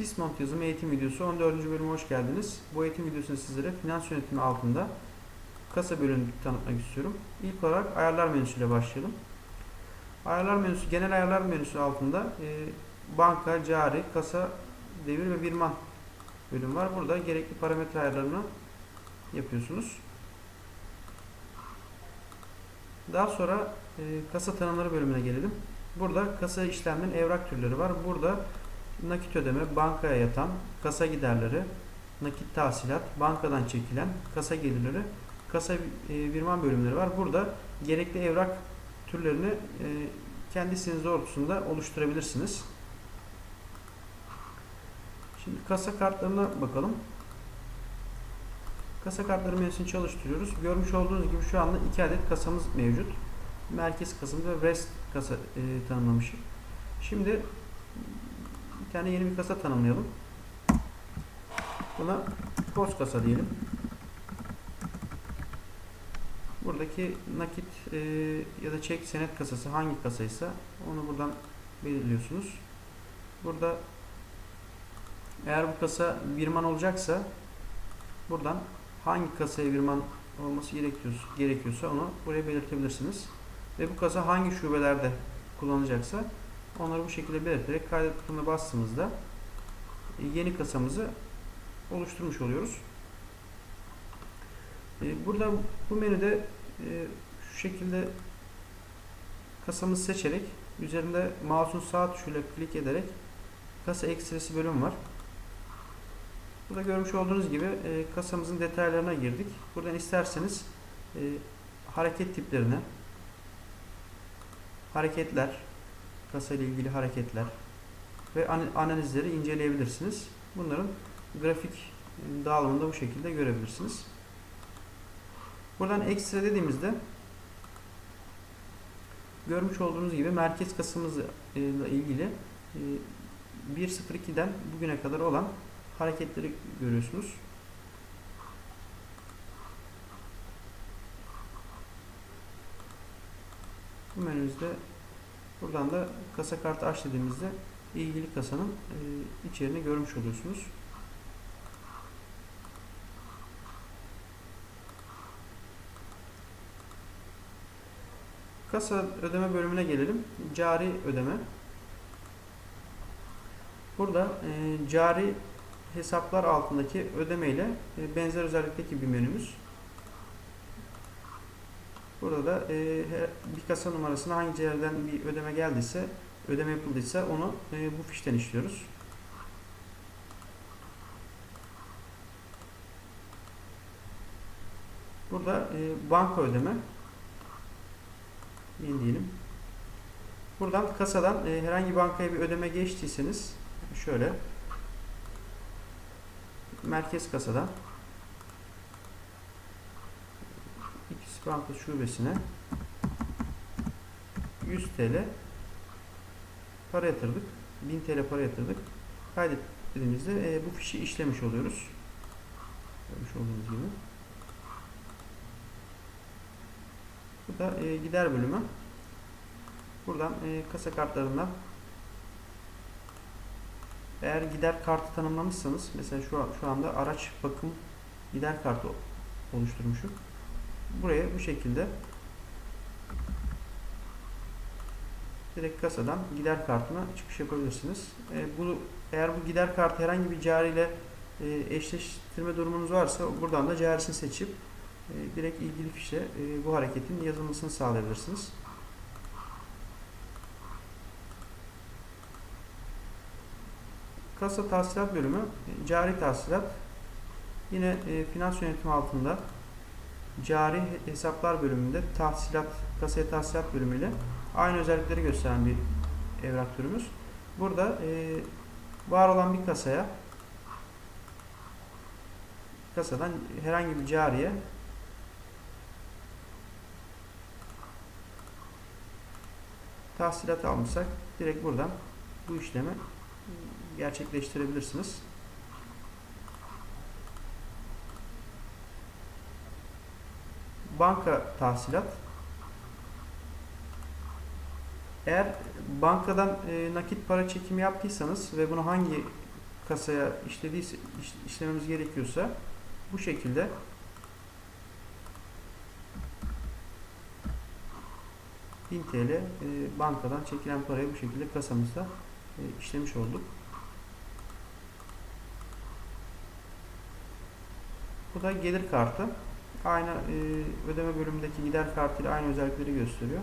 Sysmont yazımı eğitim videosu 14. bölüme hoş geldiniz. Bu eğitim videosunda sizlere finans yönetimi altında kasa bölümünü tanıtmak istiyorum. İlk olarak ayarlar menüsüyle başlayalım. Ayarlar menüsü, genel ayarlar menüsü altında e, banka, cari, kasa, devir ve birman bölüm var. Burada gerekli parametre ayarlarını yapıyorsunuz. Daha sonra e, kasa tanımları bölümüne gelelim. Burada kasa işlemlerinin evrak türleri var. Burada nakit ödeme, bankaya yatan, kasa giderleri, nakit tahsilat, bankadan çekilen, kasa gelirleri, kasa e, birman bölümleri var. Burada gerekli evrak türlerini e, kendi isteğiniz doğrultusunda oluşturabilirsiniz. Şimdi kasa kartlarına bakalım. Kasa kartları menüsünü çalıştırıyoruz. Görmüş olduğunuz gibi şu anda iki adet kasamız mevcut. Merkez kasamız ve rest kasa e, tanımlamışım. Şimdi bir tane yeni bir kasa tanımlayalım. Buna post kasa diyelim. Buradaki nakit e, ya da çek senet kasası hangi kasaysa onu buradan belirliyorsunuz. Burada eğer bu kasa birman olacaksa buradan hangi kasaya birman olması gerekiyorsa onu buraya belirtebilirsiniz. Ve bu kasa hangi şubelerde kullanılacaksa onları bu şekilde belirterek kaydet butonuna bastığımızda yeni kasamızı oluşturmuş oluyoruz. E, Burada bu menüde e, şu şekilde kasamızı seçerek üzerinde mouse'un sağ tuşuyla klik ederek kasa ekstresi bölüm var. Burada görmüş olduğunuz gibi e, kasamızın detaylarına girdik. Buradan isterseniz e, hareket tiplerine hareketler kasa ile ilgili hareketler ve an- analizleri inceleyebilirsiniz. Bunların grafik e, dağılımında bu şekilde görebilirsiniz. Buradan ekstra dediğimizde görmüş olduğunuz gibi merkez kasamız ile ilgili e, 1.02'den bugüne kadar olan hareketleri görüyorsunuz. Bu menümüzde buradan da kasa kartı aç dediğimizde ilgili kasanın e, içeriğini görmüş oluyorsunuz. Kasa ödeme bölümüne gelelim. Cari ödeme. Burada e, cari hesaplar altındaki ödeme ile e, benzer özellikteki bir menümüz. Burada da e, bir kasa numarasına hangi yerden bir ödeme geldiyse, ödeme yapıldıysa onu e, bu fişten işliyoruz. Burada e, banka ödeme. Yeni diyelim. Buradan kasadan e, herhangi bankaya bir ödeme geçtiyseniz şöyle merkez kasadan Banka şubesine 100 TL para yatırdık. 1000 TL para yatırdık. Kaydet dediğimizde e, bu fişi işlemiş oluyoruz. Görmüş olduğunuz gibi. Bu da e, gider bölümü. Buradan e, kasa kartlarından eğer gider kartı tanımlamışsanız mesela şu, şu anda araç bakım gider kartı oluşturmuşum. Buraya bu şekilde direkt kasadan gider kartına çıkış yapabilirsiniz. E, bunu eğer bu gider kartı herhangi bir cari ile e, eşleştirme durumunuz varsa buradan da carisini seçip e, direkt ilgili fişe e, bu hareketin yazılmasını sağlayabilirsiniz. Kasa tahsilat bölümü e, cari tahsilat yine e, finans yönetimi altında cari hesaplar bölümünde tahsilat kasaya tahsilat bölümüyle aynı özellikleri gösteren bir evrak türümüz. Burada e, var olan bir kasaya kasadan herhangi bir cariye tahsilat almışsak direkt buradan bu işlemi gerçekleştirebilirsiniz. Banka tahsilat Eğer bankadan e, nakit para çekimi yaptıysanız ve bunu hangi kasaya işlediyse iş- işlememiz gerekiyorsa bu şekilde bin TL e, bankadan çekilen parayı bu şekilde kasamızda e, işlemiş olduk. Bu da gelir kartı. Aynı e, ödeme bölümündeki gider kartı ile aynı özellikleri gösteriyor.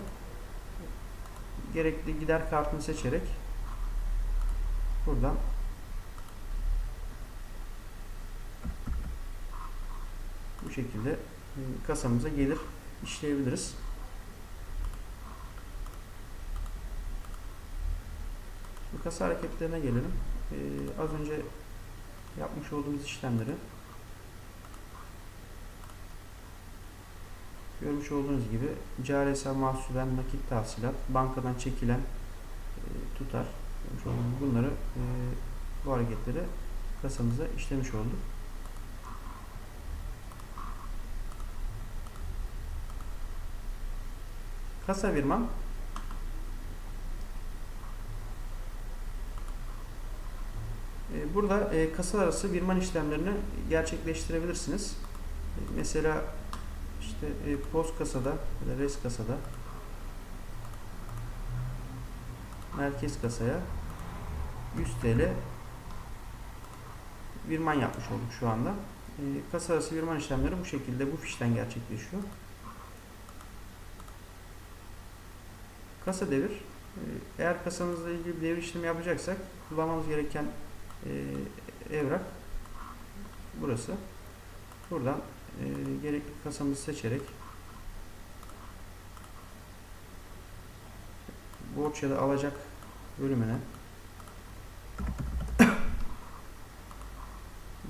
Gerekli gider kartını seçerek buradan bu şekilde e, kasamıza gelir işleyebiliriz. Bu kasa hareketlerine gelelim. E, az önce yapmış olduğumuz işlemleri Görmüş olduğunuz gibi cari hesap mahsulen nakit tahsilat, bankadan çekilen e, tutar. Bunları e, bu hareketleri kasamıza işlemiş olduk. Kasa firmam E, Burada e, kasa arası birman işlemlerini gerçekleştirebilirsiniz. E, Mesela işte e, post kasada ya da res kasada merkez kasaya 100 TL virman yapmış olduk şu anda. E, kasa arası virman işlemleri bu şekilde bu fişten gerçekleşiyor. Kasa devir. E, eğer kasamızla ilgili devir işlemi yapacaksak kullanmamız gereken e, evrak burası. Buradan e, gerekli kasamızı seçerek borç ya da alacak bölümüne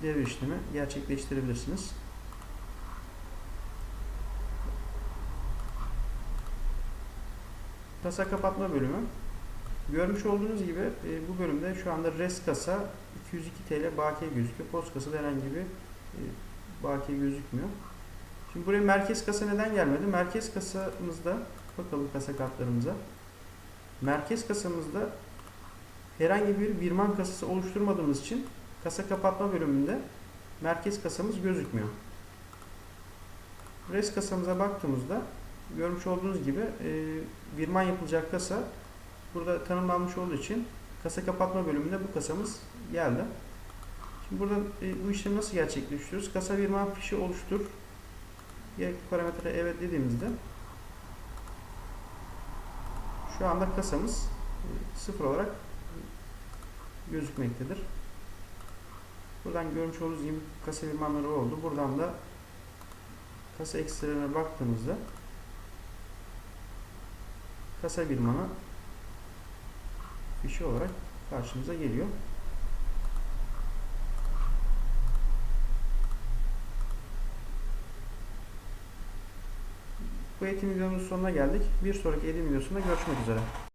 devir işlemi gerçekleştirebilirsiniz. Kasa kapatma bölümü. Görmüş olduğunuz gibi e, bu bölümde şu anda res kasa 202 TL bakiye gözüküyor. Post kasada herhangi bir e, bakiye gözükmüyor. Şimdi buraya merkez kasa neden gelmedi? Merkez kasamızda bakalım kasa kartlarımıza. Merkez kasamızda herhangi bir birman kasası oluşturmadığımız için kasa kapatma bölümünde merkez kasamız gözükmüyor. Res kasamıza baktığımızda görmüş olduğunuz gibi e, birman yapılacak kasa burada tanımlanmış olduğu için kasa kapatma bölümünde bu kasamız geldi. Şimdi buradan e, bu işlemi nasıl gerçekleştiriyoruz? Kasa birman fişi oluştur. Gerekli parametre evet dediğimizde şu anda kasamız e, sıfır olarak gözükmektedir. Buradan görmüş olduğunuz gibi kasa birmanları oldu. Buradan da kasa ekstralarına baktığımızda kasa birmanı fişi olarak karşımıza geliyor. Bu eğitim videomuzun sonuna geldik. Bir sonraki eğitim videosunda görüşmek üzere.